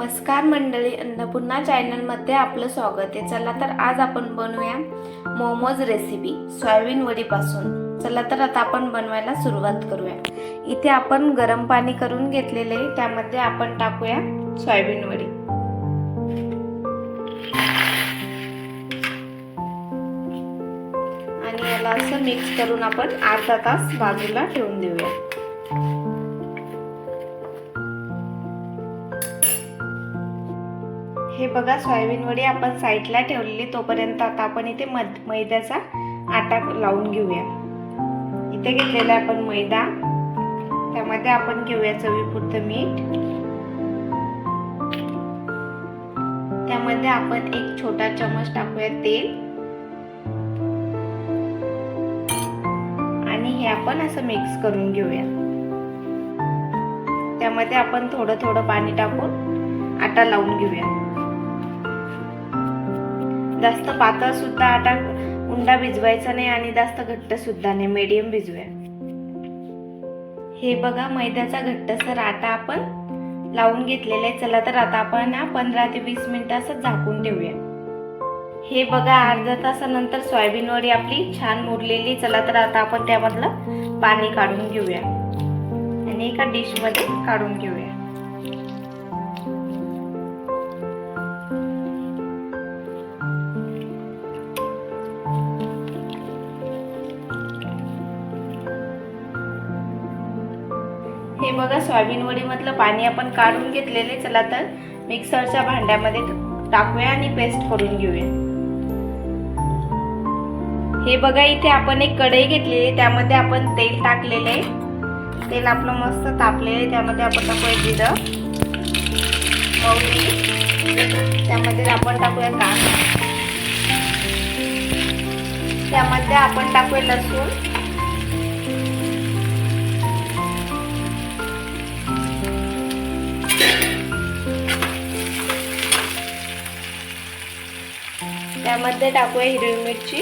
नमस्कार मंडळी अन्नपूर्णा चॅनलमध्ये आपलं स्वागत आहे. चला तर आज आपण बनवूया मोमोज रेसिपी सोयाबीन वडीपासून. चला तर आता आपण बनवायला सुरुवात करूया. इथे आपण गरम पाणी करून घेतलेले त्यामध्ये आपण टाकूया सोयाबीन वडी. आणि याला असं मिक्स करून आपण अर्धा तास बाजूला ठेवून देऊया. हे बघा सोयाबीन वडी आपण साईडला ठेवलेली तोपर्यंत आता आपण इथे मध मैद्याचा आटा लावून घेऊया. इथे घेतलेला आहे आपण मैदा त्यामध्ये आपण घेऊया चवीपुरतं मीठ. त्यामध्ये आपण एक छोटा चमच टाकूया तेल. आणि हे आपण असं मिक्स करून घेऊया. त्यामध्ये आपण थोडं थोडं पाणी टाकून आटा लावून घेऊया. जास्त पातळ सुद्धा आटा उंडा भिजवायचा नाही आणि जास्त घट्ट सुद्धा नाही मीडियम भिजवूया हे बघा मैद्याचा घट्टसर आटा आपण लावून घेतलेला आहे. चला तर आता आपण ना पंधरा ते वीस मिनटं असं झाकून ठेवूया. हे बघा अर्धा तासानंतर सोयाबीन वडी आपली छान मुरलेली. चला तर आता आपण त्यामधलं पाणी काढून घेऊया. आणि एका डिशमध्ये काढून घेऊया. हे बघा सोयाबीन वडीमधलं पाणी आपण काढून घेतलेले. चला तर मिक्सरच्या भांड्यामध्ये टाकूया आणि पेस्ट करून घेऊया. हे बघा इथे आपण एक कढई घेतलेली त्यामध्ये आपण तेल टाकलेले तेल आपलं मस्त तापलेले त्यामध्ये आपण टाकूया जिरं मोहरी त्यामध्ये आपण टाकूया कांदा. त्यामध्ये आपण टाकूया लसूण. त्यामध्ये टाकूया हिरवी मिरची.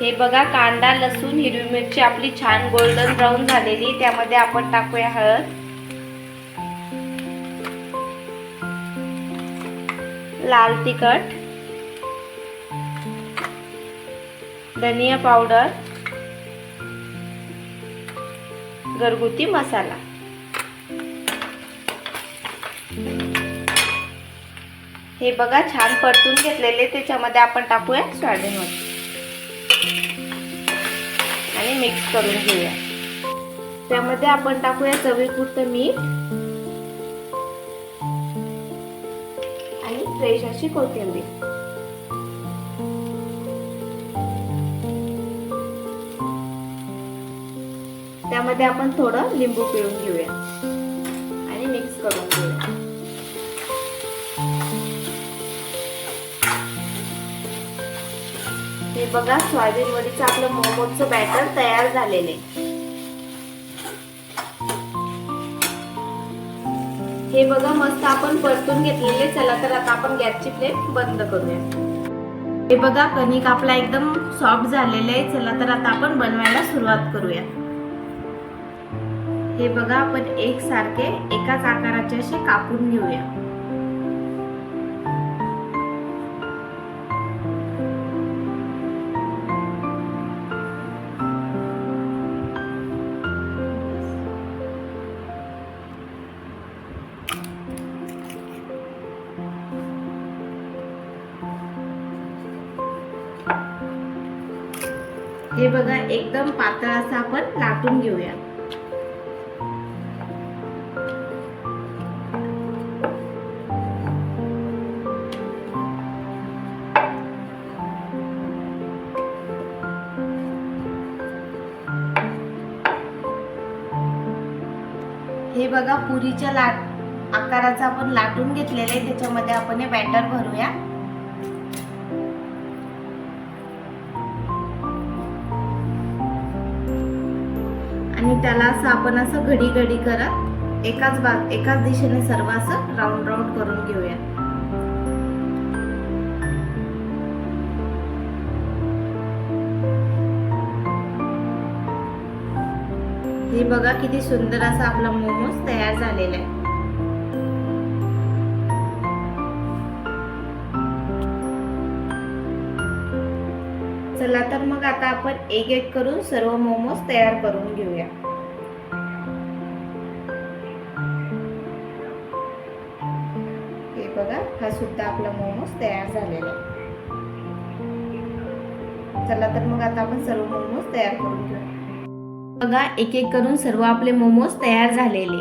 हे बघा कांदा लसूण हिरवी मिरची आपली छान गोल्डन ब्राऊन झालेली. त्यामध्ये आपण टाकूया हळद. लाल तिखट. धनिया पावडर. घरगुती मसाला. हे बघा छान परतून घेतलेले. त्याच्यामध्ये आपण टाकूया सोयाबीन आणि मिक्स करून घेऊया. त्यामध्ये आपण टाकूया चवीपुरतं मीठ. आणि फ्रेश अशी कोथिंबीर. त्यामध्ये आपण थोडं लिंबू पिळून घेऊया. आणि मिक्स करून घेऊया. बघा सोयाबीन वडीचं आपलं मोमोजचं बॅटर तयार झालेले हे बघा मस्त आपण परतून घेतलेले. चला तर आता आपण गॅसची फ्लेम बंद करूया. हे बघा कणिक आपला एकदम सॉफ्ट झालेले आहे. चला तर आता आपण बनवायला सुरुवात करूया. हे बघा आपण एक सारखे एकाच आकाराचे असे कापून घेऊया. एकदम पातळ असा आपण लाटून घेऊया. हे बघा पुरीच्या लाट आकाराचं आपण लाटून घेतलेलं आहे. त्याच्यामध्ये आपण हे बॅटर भरूया. आणि त्याला असं आपण असं घडी घडी करत एकाच बा एकाच दिशेने सर्व असं राऊंड राऊंड करून घेऊया. हे बघा किती सुंदर असा आपला मोमोज तयार झालेला आहे. चला तर मग आता आपण एक एक करून सर्व मोमोज तयार करून घेऊया. बघा हा सुद्धा आपला मोमोज तयार झालेला आहे. चला तर मग आता आपण सर्व मोमोज तयार करून घेऊया बघा एक एक करून सर्व आपले मोमोज तयार झालेले.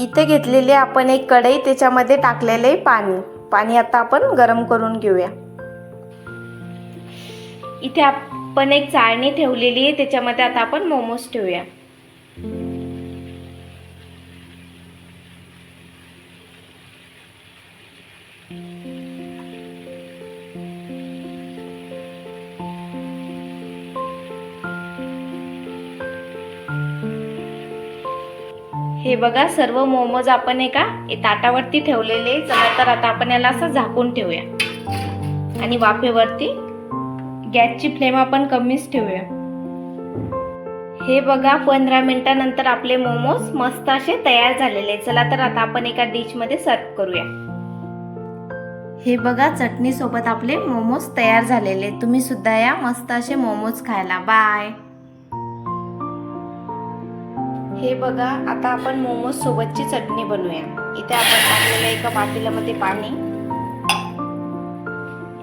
इथे घेतलेले आपण एक कढई त्याच्यामध्ये टाकलेले पाणी. पाणी आता आपण गरम करून घेऊया. इथे आपण एक चाळणी ठेवलेली आहे त्याच्यामध्ये आता आपण मोमोज ठेवूया. हे बघा सर्व मोमोज आपण एका ताटावरती ठेवलेले. चला तर आता आपण याला असं झाकून ठेवूया. आणि वाफेवरती गॅसची फ्लेम आपण कमीच ठेवूया. हे बघा पंधरा मिनिटानंतर आपले मोमोज मस्त असे तयार झालेले चला तर आता आपण एका डिशमध्ये सर्व करूया. हे बघा चटणीसोबत आपले मोमोज तयार झालेले तुम्ही सुद्धा या मस्त असे मोमोज खायला. बाय. हे बघा आता आपण मोमोज सोबतची चटणी बनवूया. इथे आपण टाकलेलं एका पातेल्यामध्ये पाणी.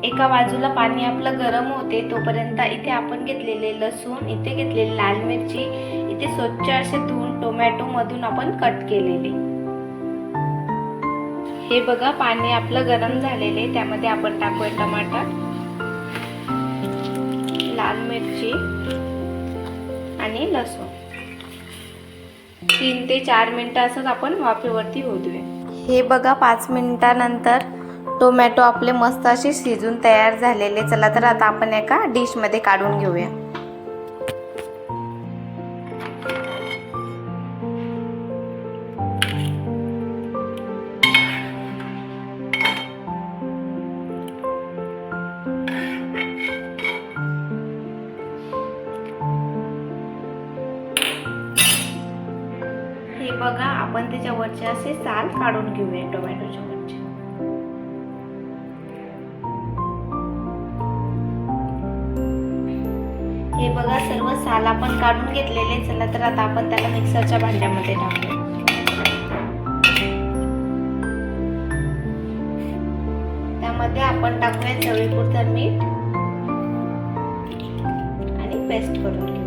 एका बाजूला पाणी आपलं गरम होते तोपर्यंत इथे आपण घेतलेले लसूण इथे घेतलेली लाल मिरची इथे स्वच्छ असे धुवून टोमॅटो मधून आपण कट केलेले. हे बघा पाणी आपलं गरम झालेले त्यामध्ये आपण टाकूया टमाटर लाल मिरची आणि लसूण. तीन ते चार मिनटं असंच आपण वाफेवरती होऊ देऊया हे बघा पाच मिनिटानंतर टोमॅटो आपले मस्त असे शिजून तयार झालेले. चला तर आता आपण एका डिशमध्ये काढून घेऊया. बघा आपण त्याच्यावरचे असे साल काढून घेऊया टोमॅटोच्या वरचे. हे बघा सर्व साल आपण काढून घेतलेले. चला तर आता आपण त्याला मिक्सरच्या भांड्यामध्ये टाकूया. त्यामध्ये आपण टाकूया चवीपुरतं मीठ आणि पेस्ट करून घेऊ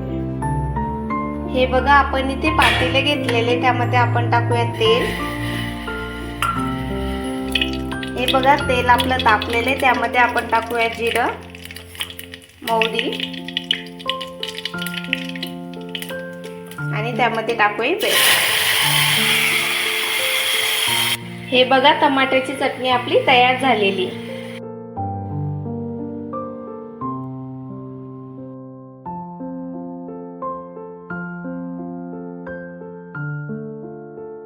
हे बघा आपण इथे पातेले घेतलेले त्यामध्ये आपण टाकूया तेल. हे बघा तेल आपलं तापलेले त्यामध्ये आपण टाकूया जिरं मोहरी आणि त्यामध्ये टाकूया पेस्ट हे बघा टमाट्याची चटणी आपली तयार झालेली